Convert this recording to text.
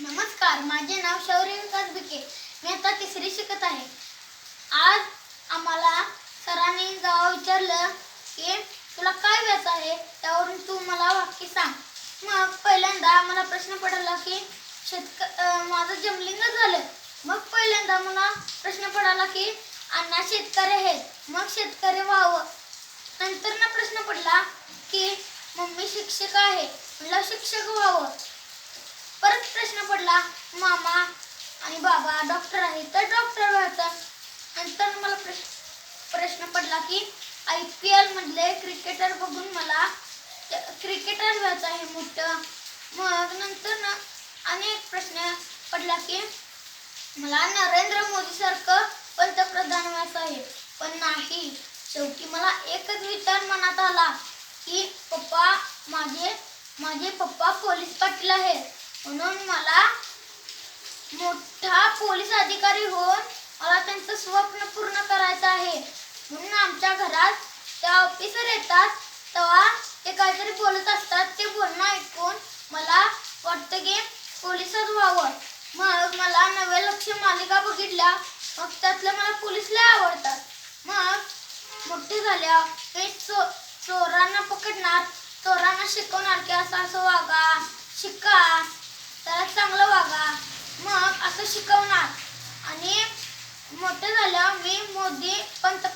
नमस्कार माझे नाव शौर्य विकास बिके मी आता तिसरी शिकत आहे. आज आम्हाला सरांनी जेव्हा विचारलं की तुला काय व्यास आहे? त्यावरून तू मला वाक्य सांग. मग पहिल्यांदा आम्हाला प्रश्न पडला की शेतक माझं जमलिंग झालं. मग पहिल्यांदा मला प्रश्न पडला की अण्णा शेतकरी आहेत. मग शेतकरी व्हावं. नंतर ना प्रश्न पडला की मम्मी शिक्षक आहे. मला शिक्षक व्हावं. परत प्रश्न पडला मामा आणि बाबा डॉक्टर आहे तर डॉक्टर व्हायचा. नंतर मला प्रश्न प्रश्न पडला की आय पी एल मधले क्रिकेटर बघून मला क्रिकेटर व्हायचं आहे मोठं. मग नंतर ना अनेक प्रश्न पडला की मला नरेंद्र मोदी सारखं पंतप्रधान व्हायचं आहे. पण नाही शेवटी मला एकच विचार मनात आला की पप्पा माझे माझे पप्पा पोलीस पाटील आहेत. म्हणून मला मोठा पोलीस अधिकारी होऊन मला त्यांचं स्वप्न पूर्ण करायचं आहे. म्हणून आमच्या घरात त्या ऑफिसर येतात तेव्हा ते काहीतरी बोलत असतात ते बोलणं ऐकून मला वाटतं की पोलिसात व्हावं. मग मला नवे लक्ष मालिका बघितल्या मग त्यातल्या मला पोलिसला आवडतात. मग मोठे झाल्या ते चो चोरांना पकडणार चोरांना शिकवणार की असं असं वागा शिका. त्याला चांगलं वागा. मग असं शिकवणार. आणि मोठं झालं मी मोदी पंतप्रधान